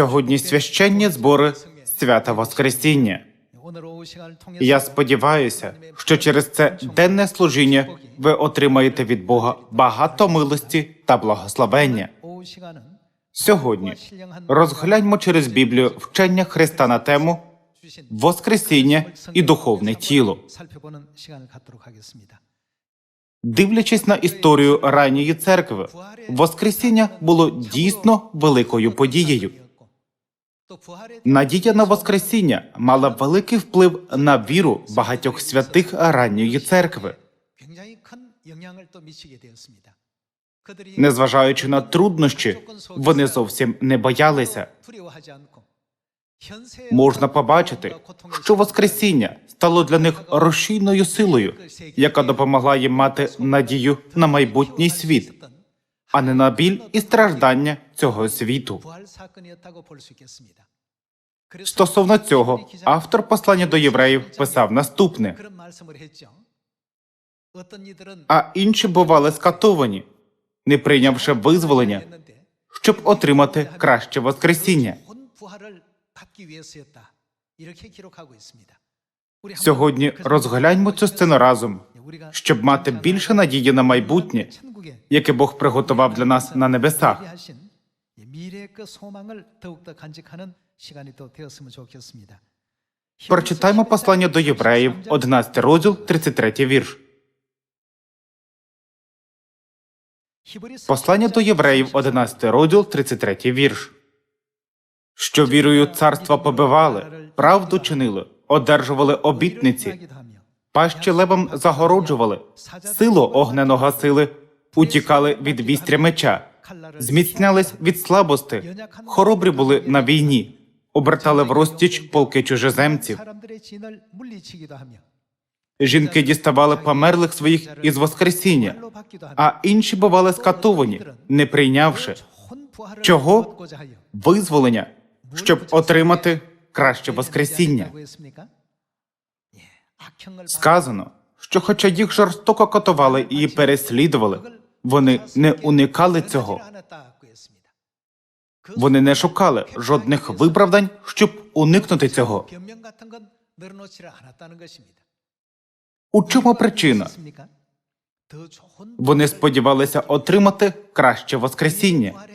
Сьогодні священні збори свята Воскресіння. Я сподіваюся, що через це денне служіння ви отримаєте від Бога багато милості та благословення. Сьогодні розгляньмо через Біблію вчення Христа на тему Воскресіння і духовне тіло. Дивлячись на історію ранньої церкви, Воскресіння було дійсно великою подією. Надія на Воскресіння мала великий вплив на віру багатьох святих ранньої церкви. Незважаючи на труднощі, вони зовсім не боялися. Можна побачити, що Воскресіння стало для них рушійною силою, яка допомогла їм мати надію на майбутній світ, а не на біль і страждання цього світу. Стосовно цього, автор послання до євреїв писав наступне: а інші бували скатовані, не прийнявши визволення, щоб отримати краще Воскресіння. Сьогодні розгляньмо цю сцену разом, щоб мати більше надії на майбутнє, яке Бог приготував для нас на небесах. Прочитаймо послання до євреїв, 11 розділ, 33 вірш. Послання до євреїв, 11 розділ, 33 вірш. Що вірою царства побивали, правду чинили, одержували обітниці, пащі левом загороджували, силу огнено гасили, утікали від вістря меча, зміцнялись від слабости, хоробрі були на війні, обертали в розтіч полки чужеземців. Жінки діставали померлих своїх із Воскресіння, а інші бували скатовані, не прийнявши чого визволення, щоб отримати краще Воскресіння. Сказано, що, хоча їх жорстоко катували і переслідували, вони не уникали цього. Вони не шукали жодних виправдань, щоб уникнути цього. У чому причина? Вони сподівалися отримати краще Воскресіння.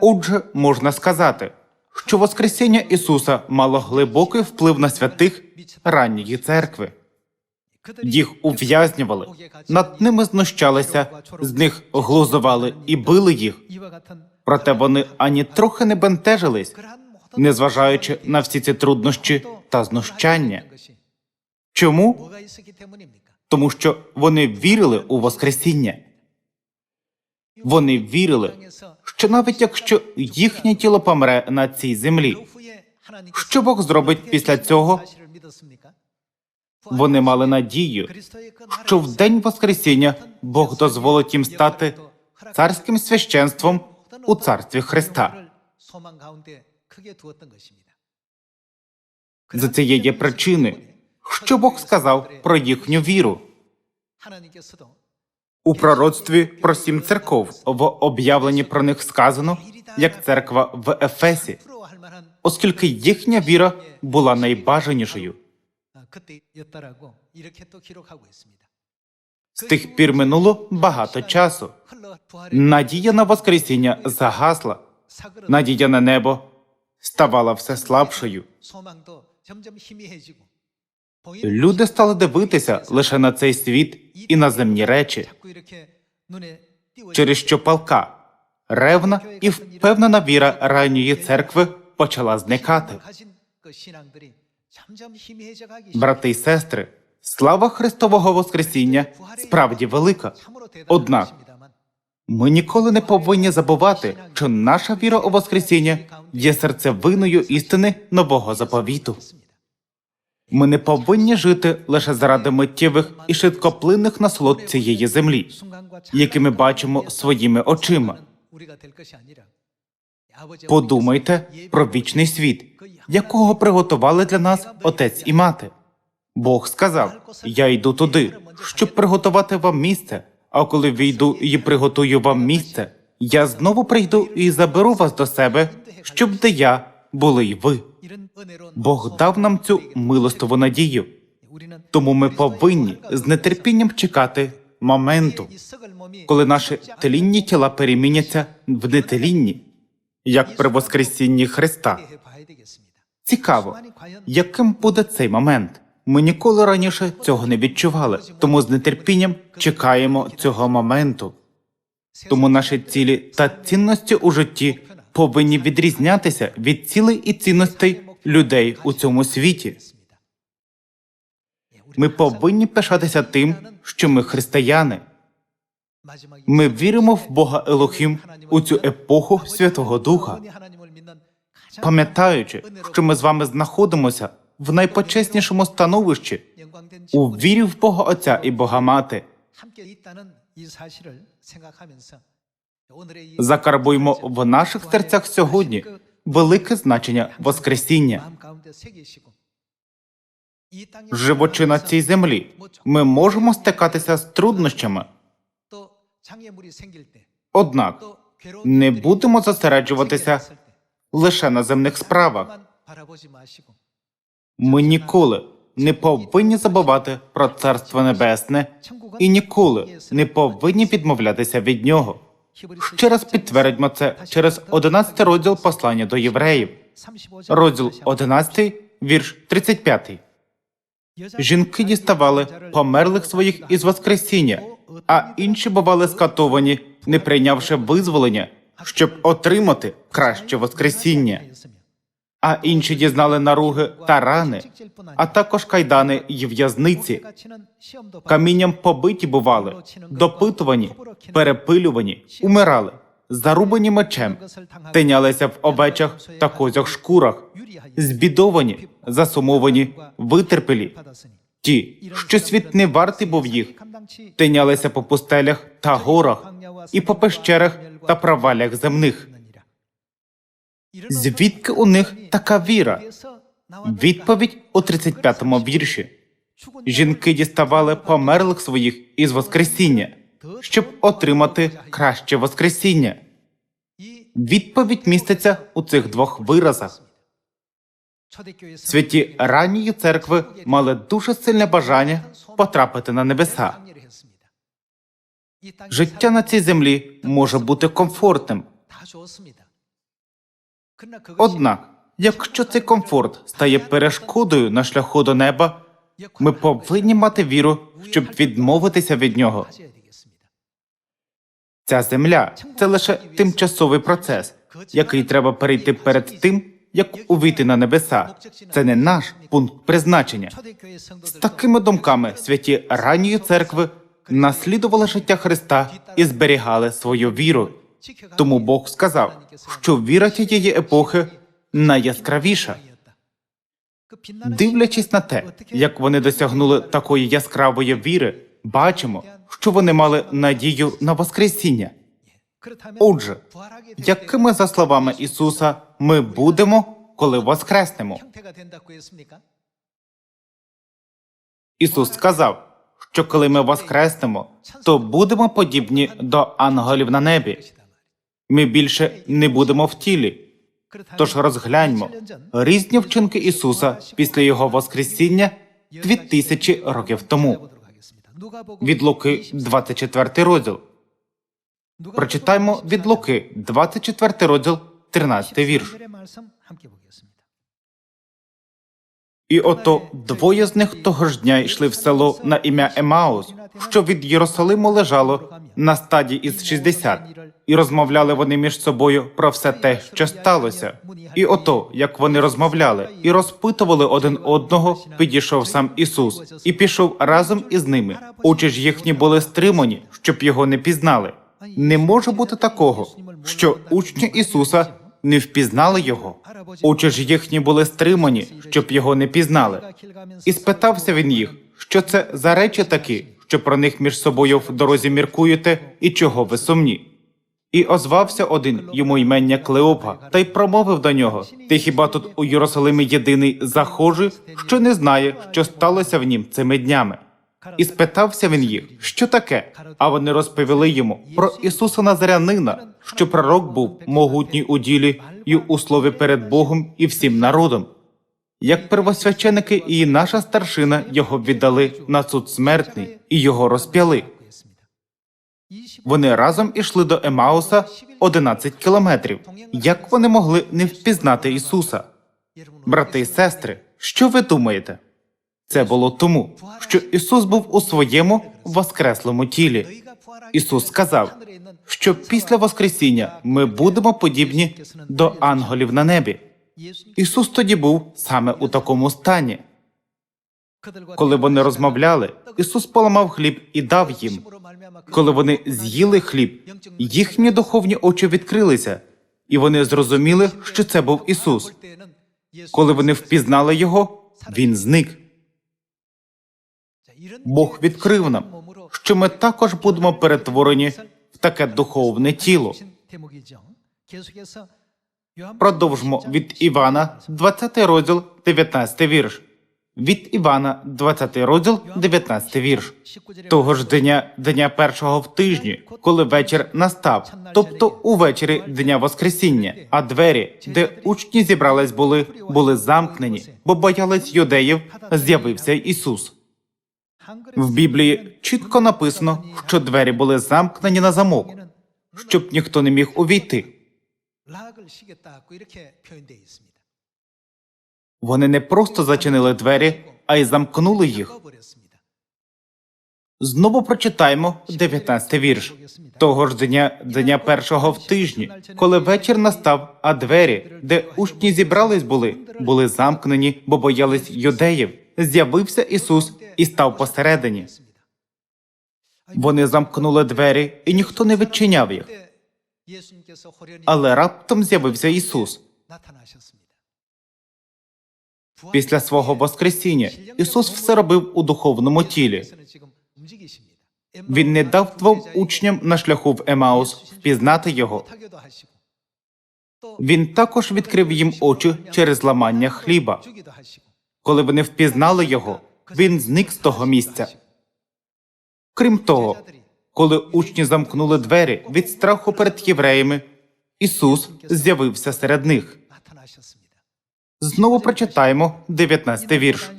Отже, можна сказати, що Воскресіння Ісуса мало глибокий вплив на святих ранньої церкви. Їх ув'язнювали, над ними знущалися, з них глузували і били їх. Проте вони ані трохи не бентежились, незважаючи на всі ці труднощі та знущання. Чому? Тому що вони вірили у Воскресіння. Вони вірили, що навіть якщо їхнє тіло помре на цій землі, що Бог зробить після цього? Вони мали надію, що в день Воскресіння Бог дозволить їм стати царським священством у царстві Христа. За цієї причини, що Бог сказав про їхню віру у пророцтві про сім церков в об'явленні про них сказано як церква в Ефесі, оскільки їхня віра була найбажанішою. З тих пір минуло багато часу. Надія на Воскресіння загасла, надія на небо ставала все слабшою. Люди стали дивитися лише на цей світ і на земні речі, через що палка, ревна і впевнена віра ранньої церкви почала зникати. Брати й сестри, слава Христового Воскресіння! Справді велика. Однак ми ніколи не повинні забувати, що наша віра у Воскресіння є серцевиною істини нового заповіту. Ми не повинні жити лише заради миттєвих і швидкоплинних насолод цієї землі, які ми бачимо своїми очима. Подумайте про вічний світ, якого приготували для нас отець і мати. Бог сказав: Я йду туди, щоб приготувати вам місце. А коли війду і приготую вам місце, Я знову прийду і заберу вас до себе, щоб де я були й ви. Бог дав нам цю милостиву надію, тому ми повинні з нетерпінням чекати моменту, коли наші тлінні тіла переміняться в нетелінні, як при Воскресінні Христа. Цікаво, яким буде цей момент. Ми ніколи раніше цього не відчували, тому з нетерпінням чекаємо цього моменту. Тому наші цілі та цінності у житті повинні відрізнятися від цілей і цінностей людей у цьому світі. Ми повинні пишатися тим, що ми християни. Ми віримо в Бога Елохім у цю епоху Святого Духа, пам'ятаючи, що ми з вами знаходимося в найпочеснішому становищі у вірі в Бога Отця і Бога Мати. Закарбуймо в наших серцях сьогодні велике значення Воскресіння. Живучи на цій землі, ми можемо стикатися з труднощами, однак не будемо зосереджуватися лише на земних справах. Ми ніколи не повинні забувати про Царство Небесне і ніколи не повинні відмовлятися від нього. Ще раз підтвердьмо це через 11 розділ послання до євреїв, розділ 11, вірш 35. Жінки діставали померлих своїх із Воскресіння, а інші бували скатовані, не прийнявши визволення, щоб отримати краще Воскресіння. А інші дізнали наруги та рани, а також кайдани й в'язниці. Камінням побиті бували, допитувані, перепилювані, умирали, зарубані мечем, тинялися в овечах та козях шкурах, збідовані, засумовані, витерпілі. Ті, що світ не вартий був їх, тинялися по пустелях та горах, і по пещерах та провалях земних. Звідки у них така віра? Відповідь у 35-му вірші. Жінки діставали померлих своїх із Воскресіння, щоб отримати краще Воскресіння. Відповідь міститься у цих двох виразах. Святі ранньої церкви мали дуже сильне бажання потрапити на небеса. Життя на цій землі може бути комфортним. Однак, якщо цей комфорт стає перешкодою на шляху до неба, ми повинні мати віру, щоб відмовитися від нього. Ця земля це лише тимчасовий процес, який треба перейти перед тим, як увійти на небеса. Це не наш пункт призначення. З такими думками святі ранньої церкви наслідували життя Христа і зберігали свою віру. Тому Бог сказав, що віра тієї епохи найяскравіша. Дивлячись на те, як вони досягнули такої яскравої віри, бачимо, що вони мали надію на Воскресіння. Отже, якими за словами Ісуса ми будемо, коли воскреснемо? Ісус сказав, що коли ми воскреснемо, то будемо подібні до ангелів на небі. Ми більше не будемо в тілі. Тож розгляньмо різні вчинки Ісуса після Його Воскресіння дві тисячі років тому. Від Луки, 24 розділ. Прочитаймо від Луки, 24 розділ, 13 вірш. І ото двоє з них того ж дня йшли в село на ім'я Емаус, що від Єрусалиму лежало на стадії із 60, і розмовляли вони між собою про все те, що сталося. І ото, як вони розмовляли і розпитували один одного, підійшов сам Ісус і пішов разом із ними. Очі ж їхні були стримані, щоб його не пізнали. Не може бути такого, що учні Ісуса не впізнали його. Очі ж їхні були стримані, щоб його не пізнали. І спитався він їх, що це за речі такі, що про них між собою в дорозі міркуєте, і чого ви сумні. І озвався один йому ймення Клеопа, та й промовив до нього: Ти хіба тут у Єрусалимі єдиний захожий, що не знає, що сталося в нім цими днями? І спитався він їх, що таке. А вони розповіли йому про Ісуса Назарянина, що пророк був могутній у ділі і у слові перед Богом і всім народом. Як первосвященики і наша старшина його віддали на суд смертний і його розп'яли. Вони разом ішли до Емауса 11 кілометрів. Як вони могли не впізнати Ісуса? Брати і сестри, що ви думаєте? Це було тому, що Ісус був у своєму воскреслому тілі. Ісус сказав, що після Воскресіння ми будемо подібні до ангелів на небі. Ісус тоді був саме у такому стані. Коли вони розмовляли, Ісус поламав хліб і дав їм. Коли вони з'їли хліб, їхні духовні очі відкрилися, і вони зрозуміли, що це був Ісус. Коли вони впізнали його, він зник. Бог відкрив нам, що ми також будемо перетворені в таке духовне тіло. Продовжимо від Івана, 20 розділ, 19 вірш. Від Івана, 20 розділ, 19 вірш. Того ж дня, дня першого в тижні, коли вечір настав, тобто увечері дня Воскресіння, а двері, де учні зібрались були, були замкнені, бо боялись юдеїв, з'явився Ісус. В Біблії чітко написано, що двері були замкнені на замок, щоб ніхто не міг увійти. Вони не просто зачинили двері, а й замкнули їх. Знову прочитаємо 19 вірш. Того ж дня, дня першого в тижні, коли вечір настав, а двері, де учні зібрались були, були замкнені, бо боялись юдеїв. З'явився Ісус і став посередині. Вони замкнули двері, і ніхто не відчиняв їх. Але раптом з'явився Ісус. Після свого Воскресіння Ісус все робив у духовному тілі. Він не дав двом учням на шляху в Емаус впізнати його. Він також відкрив їм очі через ламання хліба. Коли вони впізнали його, він зник з того місця. Крім того, коли учні замкнули двері від страху перед євреями, Ісус з'явився серед них. Знову прочитаємо 19 вірш.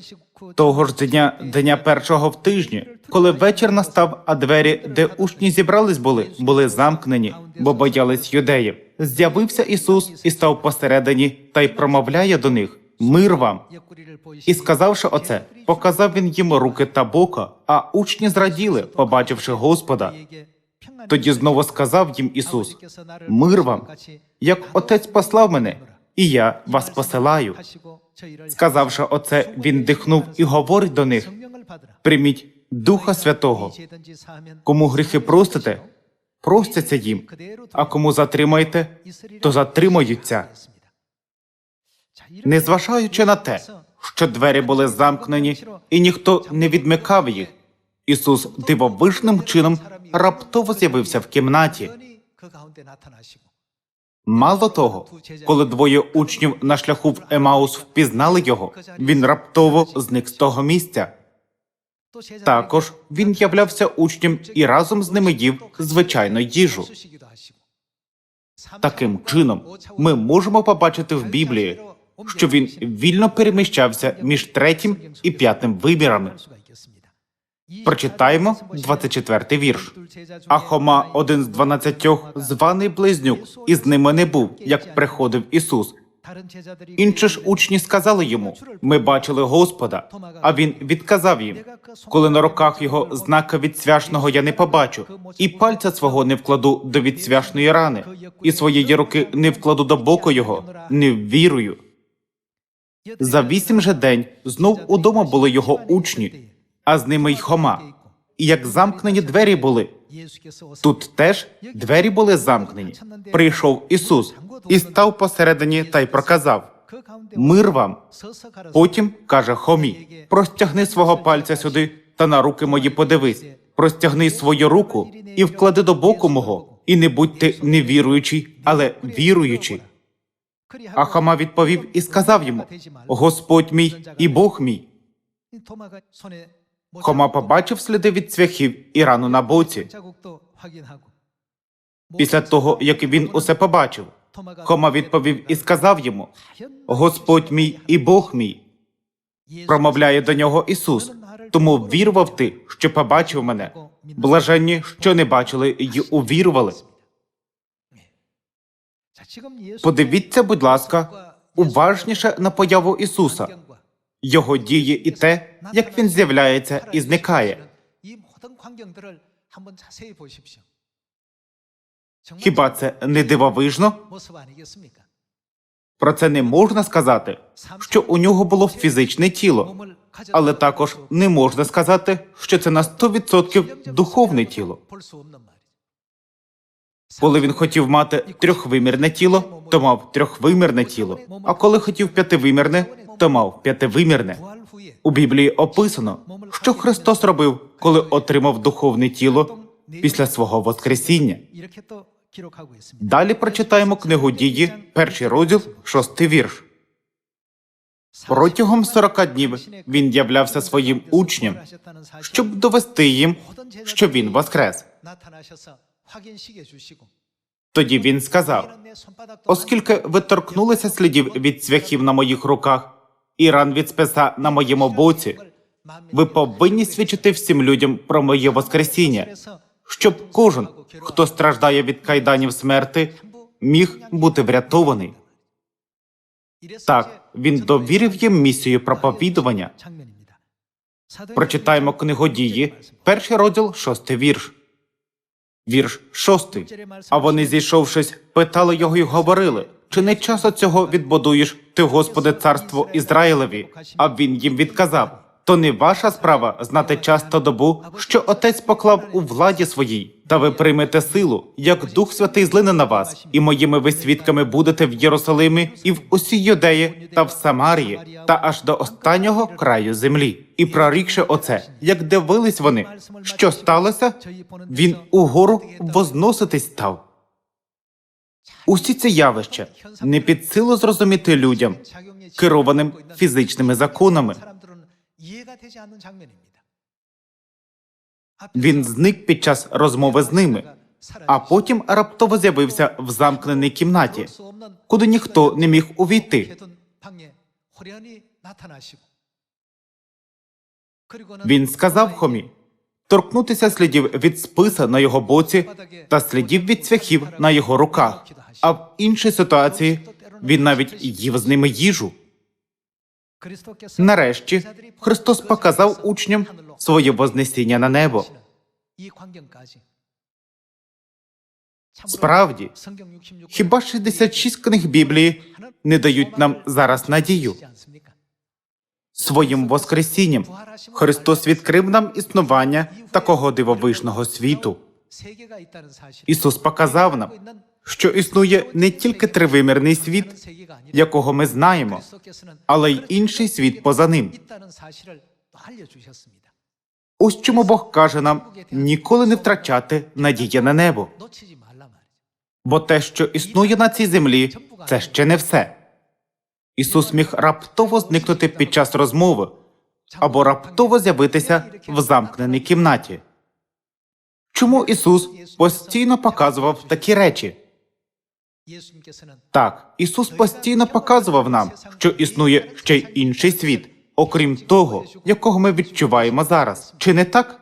Того ж дня, дня першого в тижні, коли вечір настав, а двері, де учні зібрались були, були замкнені, бо боялись юдеїв. З'явився Ісус і став посередині та й промовляє до них мир вам. І сказавши оце, показав він їм руки та бока, а учні зраділи, побачивши Господа. Тоді знову сказав їм Ісус: Мир вам, як Отець послав мене, і я вас посилаю. Сказавши оце, він дихнув і говорить до них: прийміть Духа Святого. Кому гріхи простите, простяться їм, а кому затримаєте, то затримаються. Незважаючи на те, що двері були замкнені і ніхто не відмикав їх, Ісус дивовижним чином раптово з'явився в кімнаті. Мало того, коли двоє учнів на шляху в Емаус впізнали його, він раптово зник з того місця. Також він являвся учням і разом з ними їв звичайну їжу. Таким чином, ми можемо побачити в Біблії, що він вільно переміщався між третім і п'ятим вимірами. Прочитаємо 24-й вірш. А Хома, один з дванадцятьох, званий близнюк, і з ними не був, як приходив Ісус. Інші ж учні сказали йому: Ми бачили Господа. А він відказав їм: коли на руках його знака відсвяшного я не побачу, і пальця свого не вкладу до відсвяшної рани, і своєї руки не вкладу до боку його, не ввірую. За вісім же день знов удома були його учні, а з ними й Хома. І як замкнені двері були, тут теж двері були замкнені. Прийшов Ісус і став посередині та й проказав: Мир вам. Потім каже Хомі: простягни свого пальця сюди та на руки мої подивись. Простягни свою руку і вклади до боку мого, і не будьте невіруючі, але віруючі. А Хома відповів і сказав йому: Господь мій і Бог мій. Хома побачив сліди від цвяхів і рану на боці. Після того, як він усе побачив, Хома відповів і сказав йому: Господь мій і Бог мій. Промовляє до нього Ісус. Тому вірував ти, що побачив мене. Блаженні, що не бачили й увірували. Подивіться, будь ласка, уважніше на появу Ісуса, Його дії і те, як він з'являється і зникає. Хіба це не дивовижно? Про це не можна сказати, що у нього було фізичне тіло, але також не можна сказати, що це на 100% духовне тіло. Коли він хотів мати трьохвимірне тіло, то мав трьохвимірне тіло. А коли хотів п'ятивимірне, то мав п'ятивимірне. У Біблії описано, що Христос робив, коли отримав духовне тіло після свого Воскресіння. Далі прочитаємо книгу дії, перший розділ, шостий вірш. Протягом 40 днів він являвся своїм учням, щоб довести їм, що він воскрес. Тоді він сказав: оскільки ви торкнулися слідів від цвяхів на моїх руках і ран від списа на моєму боці, ви повинні свідчити всім людям про моє воскресіння, щоб кожен, хто страждає від кайданів смерти, міг бути врятований. Так, він довірив їм місію проповідування. Прочитаємо книгу дії, перший розділ, шостий вірш. Вірш шостий. А вони, зійшовшись, питали його й говорили: чи не часу цього відбудуєш ти, Господи, царство Ізраїлеві? А він їм відказав: то не ваша справа знати час та добу, що отець поклав у владі своїй, та ви приймете силу, як Дух Святий злине на вас, і моїми ви свідками будете в Єрусалимі і в усій Юдеї та в Самарії, та аж до останнього краю землі. І прорікши оце, як дивились вони, що сталося, він угору возноситись став. Усі ці явища не під силу зрозуміти людям, керованим фізичними законами. Він зник під час розмови з ними, а потім раптово з'явився в замкненій кімнаті, куди ніхто не міг увійти. Він сказав Хомі торкнутися слідів від списа на його боці та слідів від цвяхів на його руках. А в іншій ситуації він навіть їв з ними їжу. Нарешті Христос показав учням своє вознесіння на небо. Справді, хіба 66 книг Біблії не дають нам зараз надію? Своїм Воскресінням Христос відкрив нам існування такого дивовижного світу. Ісус показав нам, що існує не тільки тривимірний світ, якого ми знаємо, але й інший світ поза ним. Ось чому Бог каже нам ніколи не втрачати надії на небо. Бо те, що існує на цій землі, це ще не все. Ісус міг раптово зникнути під час розмови або раптово з'явитися в замкненій кімнаті. Чому Ісус постійно показував такі речі? Так, Ісус постійно показував нам, що існує ще й інший світ, окрім того, якого ми відчуваємо зараз. Чи не так?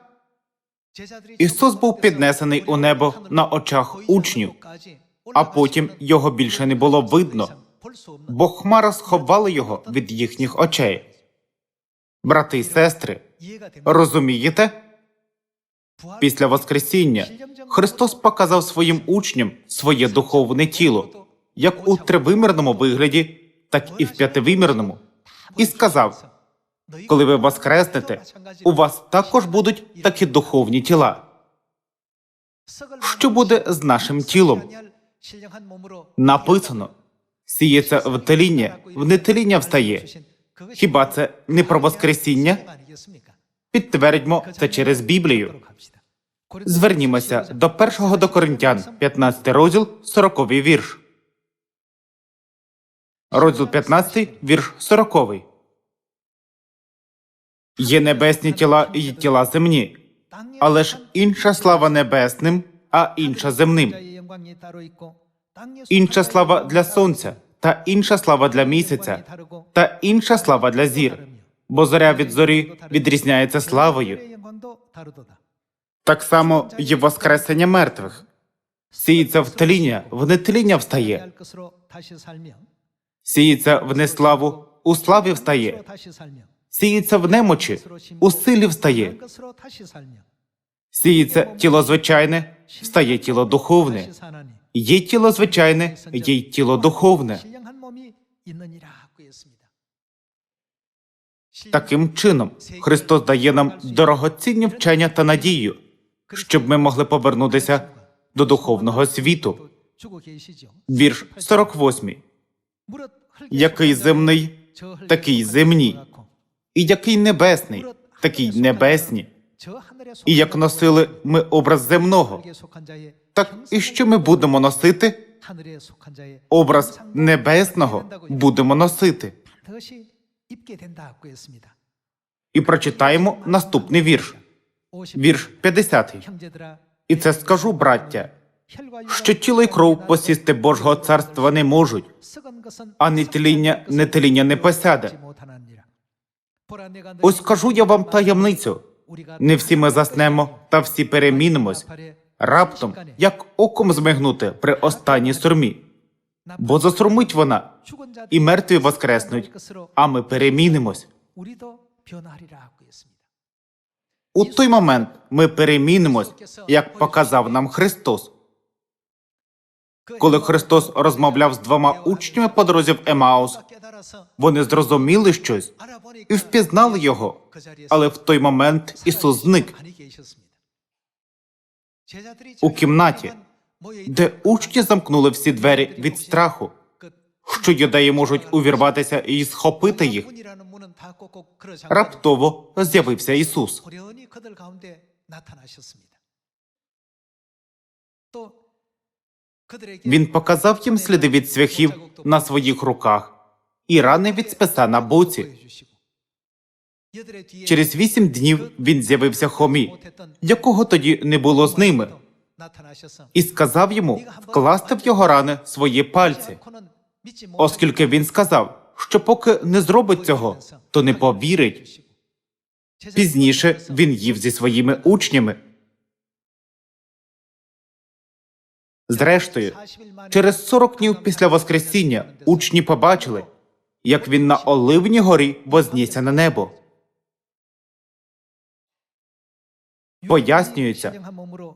Ісус був піднесений у небо на очах учнів, а потім його більше не було видно, бо хмара сховала його від їхніх очей. Брати й сестри, розумієте? Після Воскресіння Христос показав своїм учням своє духовне тіло, як у тривимірному вигляді, так і в п'ятивимірному, і сказав: коли ви воскреснете, у вас також будуть такі духовні тіла. Що буде з нашим тілом? Написано сіється в теління, в нетеління встає. Хіба це не про Воскресіння? Підтвердьмо це через Біблію. Звернімося до першого до Коринтян, 15 розділ, 40 вірш. Розділ 15, вірш 40. Є небесні тіла і тіла земні, але ж інша слава небесним, а інша земним. Інша слава для сонця, та інша слава для місяця, та інша слава для зір. Бо зоря від зорі відрізняється славою. Так само є воскресення мертвих. Сіється в тління, в нетління встає. Сіється в неславу, у славі встає. Сіється в немочі, у силі встає. Сіється тіло звичайне, встає тіло духовне. Є тіло звичайне, є й тіло духовне. Таким чином, Христос дає нам дорогоцінні вчення та надію, щоб ми могли повернутися до духовного світу. Вірш 48. Який земний, такий земні, І який небесний, такий небесні. І як носили ми образ земного, так і що ми будемо носити? Образ небесного будемо носити. І прочитаємо наступний вірш, вірш 50. І це скажу, браття, що тіло й кров посісти Божого царства не можуть, а не тління, не тління не посяде. Ось кажу я вам таємницю. Не всі ми заснемо, та всі перемінимось раптом, як оком змигнути при останній сурмі. Бо засурмить вона, і мертві воскреснуть, а ми перемінимось. У той момент ми перемінимось, як показав нам Христос. Коли Христос розмовляв з двома учнями по дорозі в Емаус, вони зрозуміли щось і впізнали його, але в той момент Ісус зник у кімнаті, де учні замкнули всі двері від страху, що юдеї можуть увірватися і схопити їх. Раптово з'явився Ісус. Він показав їм сліди від цвяхів на своїх руках і рани від списа на боці. Через вісім днів він з'явився Хомі, якого тоді не було з ними, і сказав йому вкласти в його рани свої пальці, оскільки він сказав, що поки не зробить цього, то не повірить. Пізніше він їв зі своїми учнями. Зрештою, через 40 днів після Воскресіння учні побачили, як він на Оливній горі вознісся на небо. Пояснюється,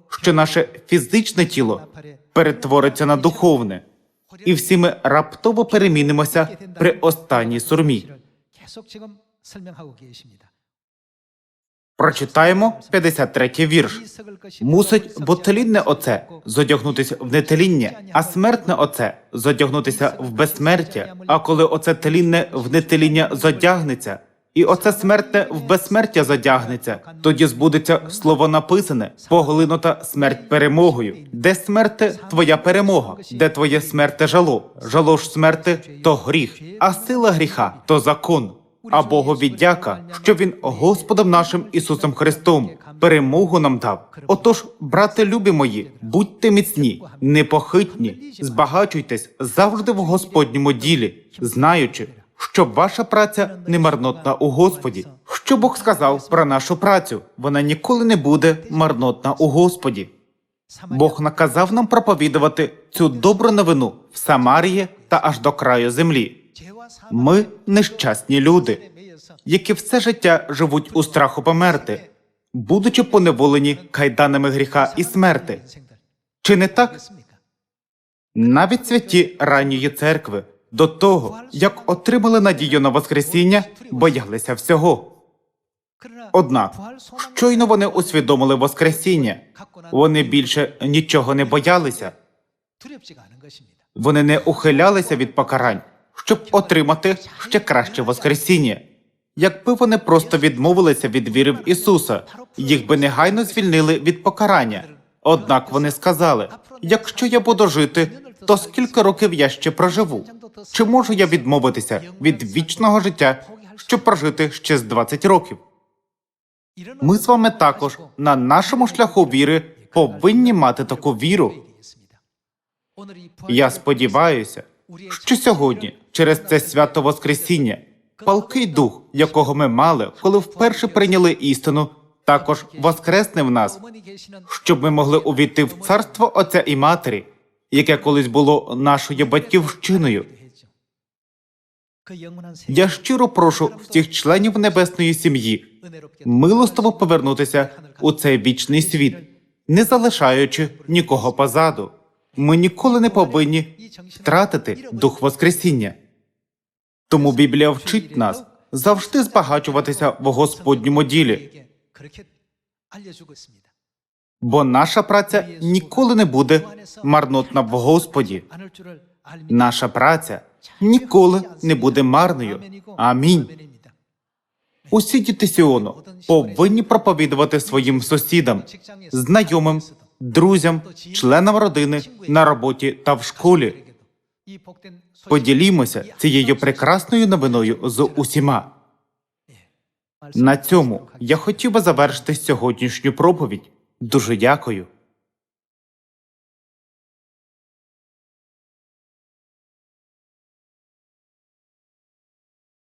Що наше фізичне тіло перетвориться на духовне, і всі ми раптово перемінимося при останній сурмі. Прочитаємо 53-й вірш. Мусить бо тлінне оце зодягнутися в нетління, а смертне оце зодягнутися в безсмертя. А коли оце тлінне в нетління зодягнеться, і оце смертне в безсмертя задягнеться, тоді збудеться слово написане, поглинута смерть перемогою. Де смерте твоя перемога? Де твоє смерте жало? Жало ж смерти то гріх, а сила гріха то закон. А Богу віддяка, що він Господом нашим Ісусом Христом перемогу нам дав. Отож, брати любі мої, будьте міцні, непохитні, збагачуйтесь завжди в Господньому ділі, знаючи, що ваша праця не марнотна у Господі. Що Бог сказав про нашу працю? Вона ніколи не буде марнотна у Господі. Бог наказав нам проповідувати цю добру новину в Самарії та аж до краю землі. Ми нещасні люди, які все життя живуть у страху померти, будучи поневолені кайданами гріха і смерти. Чи не так? Навіть святі ранньої церкви до того, як отримали надію на Воскресіння, боялися всього. Однак, щойно вони усвідомили Воскресіння, вони більше нічого не боялися, вони не ухилялися від покарань, щоб отримати ще краще Воскресіння. Якби вони просто відмовилися від віри в Ісуса, їх би негайно звільнили від покарання. Однак вони сказали: якщо я буду жити, то скільки років я ще проживу? Чи можу я відмовитися від вічного життя, щоб прожити ще з 20 років? Ми з вами також на нашому шляху віри повинні мати таку віру. Я сподіваюся, що сьогодні, через це свято Воскресіння, палкий дух, якого ми мали, коли вперше прийняли істину, також воскресне в нас, щоб ми могли увійти в царство Отця і Матері, яке колись було нашою батьківщиною. Я щиро прошу всіх членів небесної сім'ї милостиво повернутися у цей вічний світ, не залишаючи нікого позаду. Ми ніколи не повинні втратити дух Воскресіння. Тому Біблія вчить нас завжди збагачуватися в Господньому ділі, бо наша праця ніколи не буде марнотна в Господі. Наша праця ніколи не буде марною. Амінь. Усі діти Сіону повинні проповідувати своїм сусідам, знайомим, друзям, членам родини на роботі та в школі. Поділімося цією прекрасною новиною з усіма. На цьому я хотів би завершити сьогоднішню проповідь. Дуже дякую.